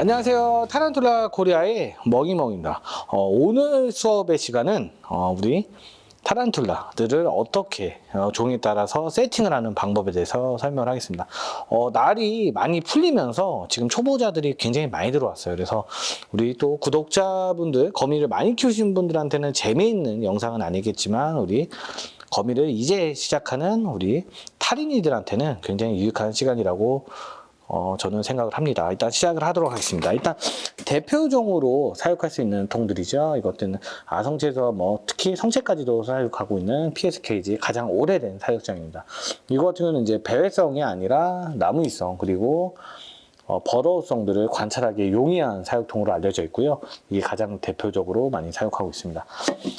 안녕하세요. 타란툴라 코리아의 먹이먹입니다. 어, 오늘 수업의 시간은 어, 우리 타란툴라들을 어떻게 어, 종에 따라서 세팅을 하는 방법에 대해서 설명을 하겠습니다. 어, 날이 많이 풀리면서 지금 초보자들이 굉장히 많이 들어왔어요. 그래서 우리 또 구독자분들, 거미를 많이 키우신 분들한테는 재미있는 영상은 아니겠지만 우리 거미를 이제 시작하는 우리 탈인이들한테는 굉장히 유익한 시간이라고 어, 저는 생각을 합니다. 일단 시작을 하도록 하겠습니다. 일단 대표종으로 사육할 수 있는 통들이죠. 이것들은 아성체에서 뭐 특히 성체까지도 사육하고 있는 PSKG 가장 오래된 사육장입니다. 같은 경우는 이제 배회성이 아니라 나무위성 그리고 어, 버러우성들을 관찰하기에 용이한 사육통으로 알려져 있고요. 이게 가장 대표적으로 많이 사육하고 있습니다.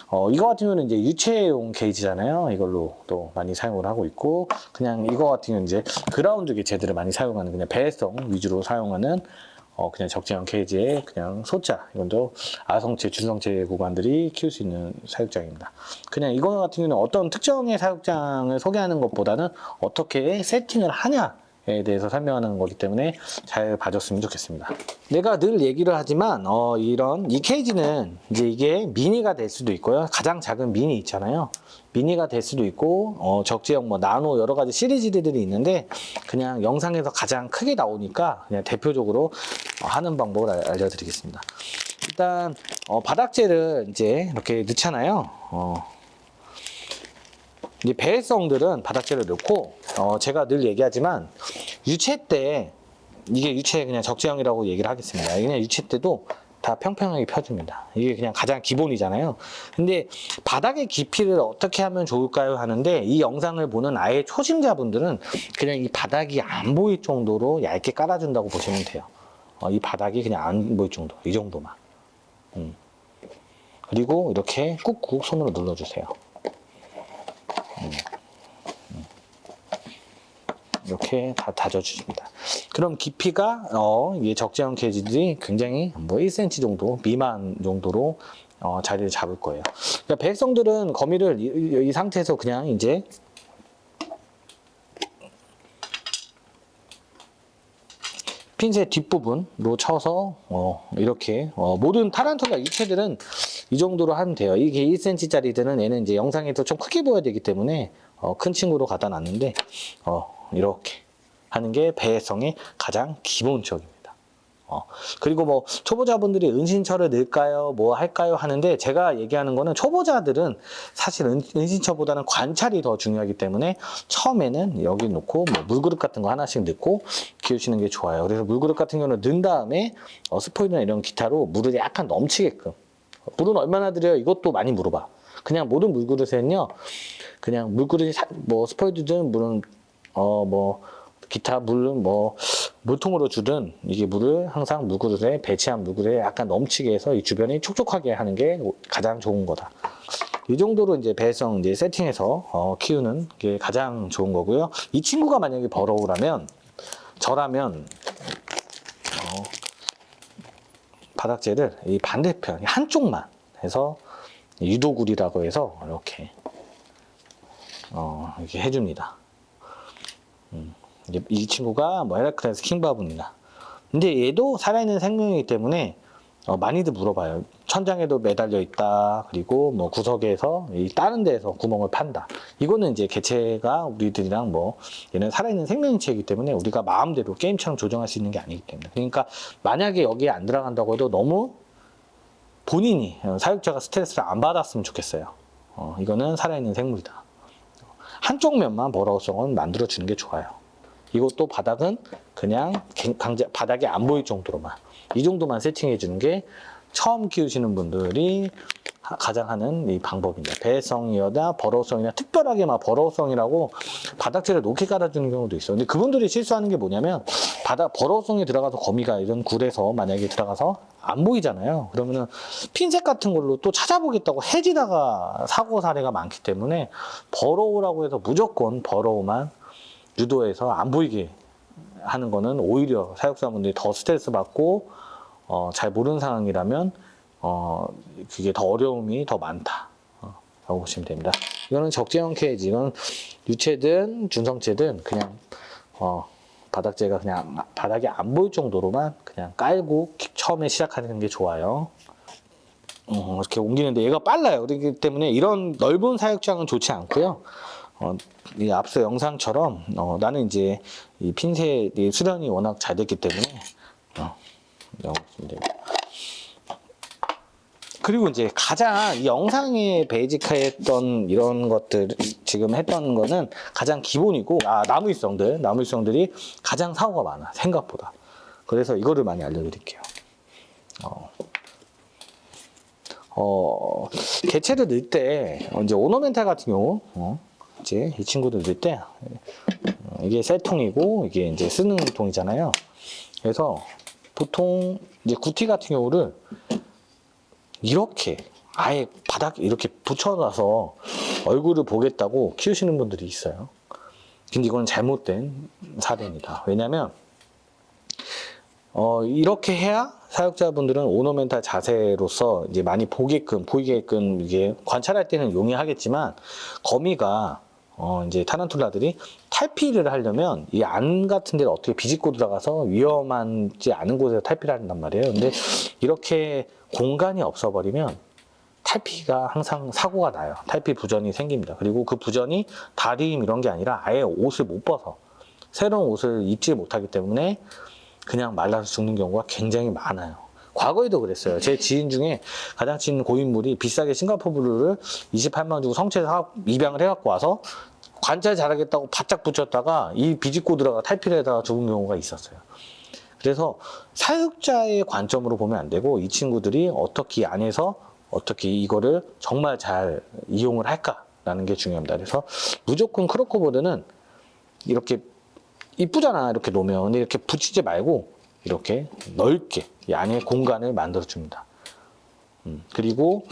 어, 이거 같은 경우는 이제 유체용 게이지잖아요. 이걸로 또 많이 사용을 하고 있고, 그냥 이거 같은 경우는 이제 그라운드 개체들을 많이 사용하는 그냥 배성 위주로 사용하는 어, 그냥 적재형 케이지에 그냥 소자, 이건도 아성체, 준성체 구간들이 키울 수 있는 사육장입니다. 그냥 이거 같은 경우는 어떤 특정의 사육장을 소개하는 것보다는 어떻게 세팅을 하냐, 에 대해서 설명하는 거기 때문에 잘 봐줬으면 좋겠습니다. 내가 늘 얘기를 하지만 어, 이런 이 케이지는 이제 이게 미니가 될 수도 있고요. 가장 작은 미니 있잖아요. 미니가 될 수도 있고 어, 적재형 뭐 나노 여러 가지 시리즈들이 있는데 그냥 영상에서 가장 크게 나오니까 그냥 대표적으로 어, 하는 방법을 알- 알려드리겠습니다. 일단 어, 바닥재를 이제 이렇게 넣잖아요. 어, 이 배회성들은 바닥재를 넣고 어, 제가 늘 얘기하지만 유체 때 이게 유체 그냥 적재형이라고 얘기를 하겠습니다. 그냥 유체 때도 다 평평하게 펴줍니다. 이게 그냥 가장 기본이잖아요. 근데 바닥의 깊이를 어떻게 하면 좋을까요? 하는데 이 영상을 보는 아예 초심자분들은 그냥 이 바닥이 안 보일 정도로 얇게 깔아준다고 보시면 돼요. 어, 이 바닥이 그냥 안 보일 정도, 이 정도만. 음. 그리고 이렇게 꾹꾹 손으로 눌러주세요. 이렇게 다 다져주십니다. 그럼 깊이가 어, 이게 적재형 케이지들이 굉장히 뭐 1cm 정도 미만 정도로 어, 자리를 잡을 거예요. 그러니까 백성들은 거미를 이, 이- 이 상태에서 그냥 이제 핀셋 뒷부분로 쳐서 어, 이렇게 어, 모든 타란툴라 유체들은 이 정도로 하면 돼요. 이게 1cm짜리들은 얘는 이제 영상에서 좀 크게 보여야 되기 때문에 어, 큰 친구로 갖다 놨는데 어, 이렇게 하는 게 배성의 가장 기본적입니다. 어, 그리고 뭐 초보자분들이 은신처를 넣을까요? 뭐 할까요? 하는데 제가 얘기하는 거는 초보자들은 사실 은, 은신처보다는 관찰이 더 중요하기 때문에 처음에는 여기 놓고 뭐 물그릇 같은 거 하나씩 넣고 키우시는 게 좋아요. 그래서 물그릇 같은 경우는 넣은 다음에 어, 스포이드나 이런 기타로 물을 약간 넘치게끔 물은 얼마나 드려요? 이것도 많이 물어봐. 그냥 모든 물그릇에는요, 그냥 물그릇이 사- 뭐 스포이드든 물은 어 뭐 기타 물은 뭐 물통으로 주든 이게 물을 항상 물그릇에 배치한 물그릇에 약간 넘치게 해서 이 주변이 촉촉하게 하는 게 가장 좋은 거다. 이 정도로 이제 배성 이제 세팅해서 어, 키우는 게 가장 좋은 거고요. 이 친구가 만약에 버러우라면 저라면 어, 바닥재를 이 반대편 한쪽만 해서 유도굴이라고 해서 이렇게 어, 이렇게 해줍니다. 음, 이 친구가 뭐 헤라클레스 킹바브입니다. 근데 얘도 살아있는 생명이기 때문에 어, 많이들 물어봐요. 천장에도 매달려 있다. 그리고 뭐 구석에서 이 다른 데에서 구멍을 판다. 이거는 이제 개체가 우리들이랑 뭐 얘는 살아있는 생명체이기 때문에 우리가 마음대로 게임처럼 조정할 수 있는 게 아니기 때문에. 그러니까 만약에 여기에 안 들어간다고 해도 너무 본인이 어, 사육자가 스트레스를 안 받았으면 좋겠어요. 어, 이거는 살아있는 생물이다. 한쪽 면만 버러우성은 만들어 주는 게 좋아요. 이것도 바닥은 그냥 갱- 강제 바닥이 안 보일 정도로만 이 정도만 세팅해 주는 게 처음 키우시는 분들이 하- 가장 하는 이 방법입니다. 배성이나 버러우성이나 특별하게 막 버러우성이라고 바닥재를 높게 깔아주는 경우도 있어요. 근데 그분들이 실수하는 게 뭐냐면 바닥 버러우성이 들어가서 거미가 이런 굴에서 만약에 들어가서 안 보이잖아요. 그러면은 핀셋 같은 걸로 또 찾아보겠다고 해지다가 사고 사례가 많기 때문에 버러우라고 해서 무조건 버러우만 유도해서 안 보이게 하는 거는 오히려 사육사분들이 더 스트레스 받고 어, 잘 모르는 상황이라면 어, 그게 더 어려움이 더 많다. 어, 라고 보시면 됩니다. 이거는 적재형 케이지. 이건 유체든 준성체든 그냥 어, 바닥재가 그냥 바닥이 안 보일 정도로만 그냥 깔고 기- 처음에 시작하는 게 좋아요. 어, 이렇게 옮기는데 얘가 빨라요. 그렇기 때문에 이런 넓은 사육장은 좋지 않고요. 어, 이 앞서 영상처럼 어, 나는 이제 이 핀셋 이 수련이 워낙 잘 됐기 때문에 어, 이런 거 있으면 되고. 그리고 이제 가장 이 영상에 베이직했던 이런 것들 지금 했던 거는 가장 기본이고 아 나무일성들 나무일성들이 가장 사고가 많아 생각보다. 그래서 이거를 많이 알려드릴게요. 어, 어 개체를 넣을 때 어, 이제 오너멘탈 같은 경우 어, 이제 이 친구들 넣을 때 어, 이게 새 통이고 이게 이제 쓰는 통이잖아요. 그래서 보통 이제 구티 같은 경우를 이렇게 아예 바닥에 이렇게 붙여놔서 얼굴을 보겠다고 키우시는 분들이 있어요. 근데 이건 잘못된 사례입니다. 왜냐면 어, 이렇게 해야 사육자분들은 오너멘탈 자세로서 이제 많이 보게끔 보이게끔 이게 관찰할 때는 용이하겠지만 거미가 어, 이제 타란툴라들이 탈피를 하려면 이 안 같은 데를 어떻게 비집고 들어가서 위험하지 않은 곳에서 탈피를 한단 말이에요. 근데 이렇게 공간이 없어버리면 탈피가 항상 사고가 나요. 탈피 부전이 생깁니다. 그리고 그 부전이 다림 이런 게 아니라 아예 옷을 못 벗어. 새로운 옷을 입지 못하기 때문에 그냥 말라서 죽는 경우가 굉장히 많아요. 과거에도 그랬어요. 제 지인 중에 가장 친 고인물이 비싸게 싱가포르 블루를 28만 원 주고 성체에서 하- 입양을 해갖고 와서 관찰 잘하겠다고 바짝 붙였다가 이 비집고 들어가 탈피를 해다가 죽은 경우가 있었어요. 그래서 사육자의 관점으로 보면 안 되고 이 친구들이 어떻게 이 안에서 어떻게 이거를 정말 잘 이용을 할까라는 게 중요합니다. 그래서 무조건 크로코보드는 이렇게 이쁘잖아 이렇게 놓으면 근데 이렇게 붙이지 말고 이렇게 넓게 이 안에 공간을 만들어 줍니다. 음, 그리고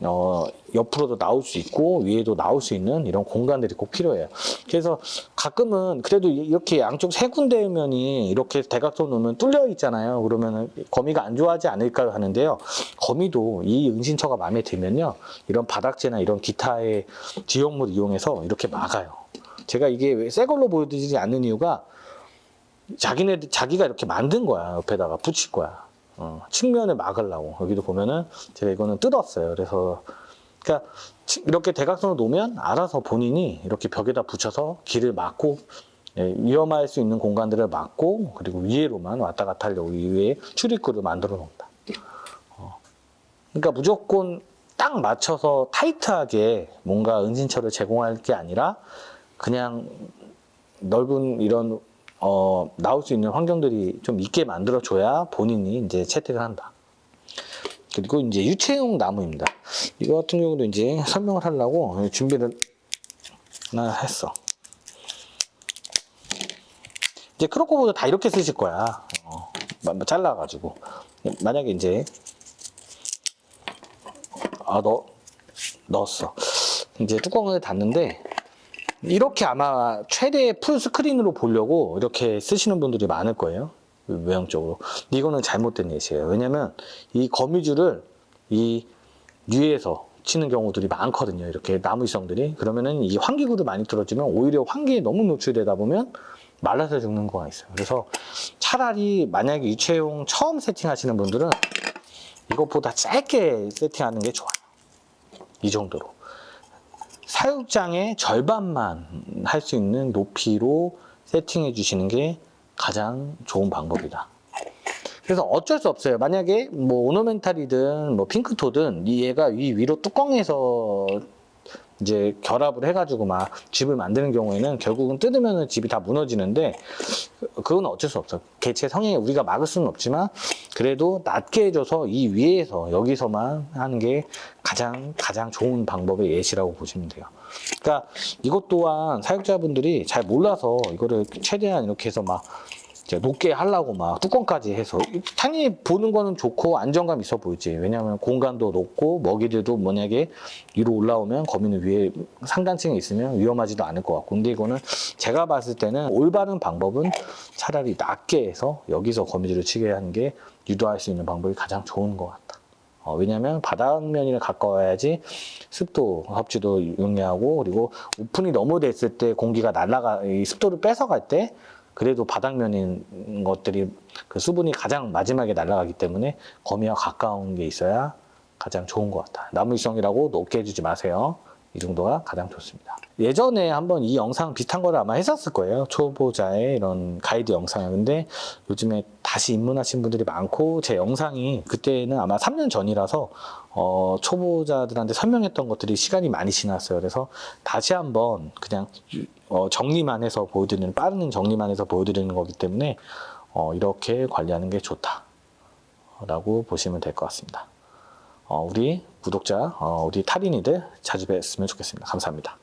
어, 옆으로도 나올 수 있고 위에도 나올 수 있는 이런 공간들이 꼭 필요해요. 그래서 가끔은 그래도 이- 이렇게 양쪽 세 군데 면이 이렇게 대각선 놓으면 뚫려 있잖아요. 그러면 거미가 안 좋아하지 않을까 하는데요. 거미도 이 은신처가 마음에 들면요. 이런 바닥재나 이런 기타의 지역물 이용해서 이렇게 막아요. 제가 이게 왜 새 걸로 보여드리지 않는 이유가 자기네 자기가 이렇게 만든 거야 옆에다가 붙일 거야 어, 측면을 막으려고. 여기도 보면은 제가 이거는 뜯었어요. 그래서 그러니까 치- 이렇게 대각선으로 놓으면 알아서 본인이 이렇게 벽에다 붙여서 길을 막고 예, 위험할 수 있는 공간들을 막고 그리고 위에로만 왔다 갔다 하려고 이 위에 출입구를 만들어 놓는다. 어. 그러니까 무조건 딱 맞춰서 타이트하게 뭔가 은신처를 제공할 게 아니라 그냥 넓은 이런 어, 나올 수 있는 환경들이 좀 있게 만들어줘야 본인이 이제 채택을 한다. 그리고 이제 유채용 나무입니다. 이거 같은 경우도 이제 설명을 하려고 준비를 했어. 이제 크로코보드 다 이렇게 쓰실 거야. 어, 마- 잘라가지고. 만약에 이제, 아, 넣, 넣었어. 이제 뚜껑을 닫는데, 이렇게 아마 최대 풀 스크린으로 보려고 이렇게 쓰시는 분들이 많을 거예요. 외형적으로. 이거는 잘못된 예시예요. 왜냐면 이 거미줄을 이 위에서 치는 경우들이 많거든요. 이렇게 나무위성들이. 그러면은 이 환기구를 많이 틀어주면 오히려 환기에 너무 노출되다 보면 말라서 죽는 거가 있어요. 그래서 차라리 만약에 유채용 처음 세팅하시는 분들은 이것보다 짧게 세팅하는 게 좋아요. 이 정도로. 사육장의 절반만 할 수 있는 높이로 세팅해 주시는 게 가장 좋은 방법이다. 그래서 어쩔 수 없어요. 만약에 뭐 오너멘탈이든 뭐 핑크토든 이 얘가 위 위로 뚜껑에서 이제 결합을 해가지고 막 집을 만드는 경우에는 결국은 뜯으면 집이 다 무너지는데 그건 어쩔 수 없어. 개체 성향에 우리가 막을 수는 없지만 그래도 낮게 해줘서 이 위에서 여기서만 하는 게 가장 가장 좋은 방법의 예시라고 보시면 돼요. 그러니까 이것 또한 사육자분들이 잘 몰라서 이거를 최대한 이렇게 해서 막 이제 높게 하려고 막 뚜껑까지 해서. 당연히 보는 거는 좋고 안정감 있어 보이지. 왜냐하면 공간도 높고 먹이들도 만약에 위로 올라오면 거미는 위에 상단층에 있으면 위험하지도 않을 것 같고. 근데 이거는 제가 봤을 때는 올바른 방법은 차라리 낮게 해서 여기서 거미줄을 치게 하는 게 유도할 수 있는 방법이 가장 좋은 것 같다. 어, 왜냐하면 바닥면이랑 가까워야지 습도 섭취도 용이하고 그리고 오픈이 너무 됐을 때 공기가 날아가 이 습도를 뺏어갈 때 그래도 바닥면인 것들이 그 수분이 가장 마지막에 날아가기 때문에 거미와 가까운 게 있어야 가장 좋은 것 같다. 나무일성이라고 높게 해주지 마세요. 이 정도가 가장 좋습니다. 예전에 한번 이 영상 비슷한 거를 아마 했었을 거예요. 초보자의 이런 가이드 영상을. 근데 요즘에 다시 입문하신 분들이 많고 제 영상이 그때는 아마 3년 전이라서 어, 초보자들한테 설명했던 것들이 시간이 많이 지났어요. 그래서 다시 한번 그냥 어, 정리만 해서 보여드리는 빠른 정리만 해서 보여드리는 거기 때문에 어, 이렇게 관리하는 게 좋다라고 보시면 될 것 같습니다. 어, 우리 구독자, 어, 우리 탈인이들 자주 뵀으면 좋겠습니다. 감사합니다.